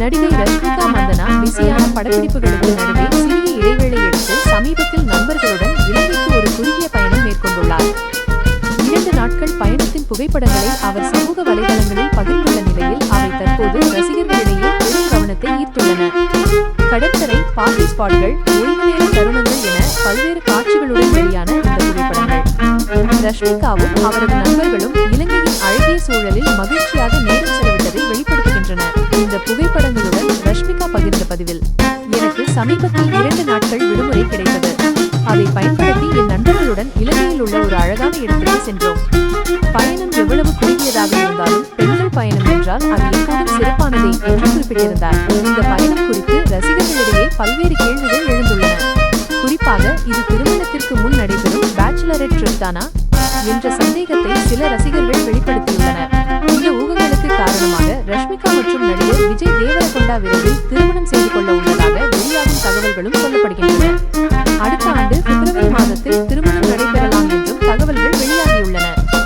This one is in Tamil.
நடிகை ரஷ்மிகா மந்தனா பிஸியான படப்பிடிப்புகளுக்கு நடுவே சிறிய இடைவேளை எடுத்து சமீபத்தில் நண்பர்களுடன் இலங்கைக்கு ஒரு குறுகிய பயணம் மேற்கொண்டுள்ளார். இரண்டு நாட்கள் பயணத்தின் புகைப்படங்களை அவர் சமூக வலைதளங்களில் பகிர்ந்துள்ள நிலையில் அவை தற்போது ரசிகர்களிடையே பெரும் கவனத்தை ஈர்த்துள்ளன. கடற்கரை பார்ட்டி ஸ்பாட்கள் ஓய்வு நேர தருணங்கள் என பல்வேறு காட்சிகளுடன் வெளியான இந்த புகைப்படங்கள். ரஷ்மிகாவும் அவரது நண்பர்களும் இலங்கையின் அழகிய சூழலில் மகிழ்ச்சியாக புகைப்படங்களுடன் ரஷ்மிகா பகிர்ந்த பதிவில் எனக்கு சமீபத்தில் இரண்டு நாட்கள் விடுமுறை கிடைத்தது. அதை பயன்படுத்தி என் நண்பர்களுடன் இலங்கையில் உள்ள ஒரு அழகான இடத்திற்கு சென்றோம். பயணம் எவ்வளவு குறுகியதாக இருந்தாலும் பெண்கள் பயணம் என்றால் அது எப்போதும் சிறப்பானதே என்று குறிப்பிட்டிருந்தார். இந்த பயணம் குறித்து ரசிகர்களிடையே பல்வேறு கேள்விகள் எழுந்துள்ளன. குறிப்பாக இது திருமணத்திற்கு முன் நடைபெறும் பேச்சுலரட் ட்ரிப் தானா? என்ற சந்தேகத்தை சில ரசிகர்கள் வெளிப்படுத்தியுள்ளனர். இந்த ஊகங்களுக்கு காரணமாக ரஷ்மிகா மற்றும் நடிகர் விஜய் தேவரகொண்டா விரைவில் திருமணம் செய்து கொள்ள உள்ளதாக வெளியாகும் தகவல்களும் சொல்லப்படுகின்றன. அடுத்த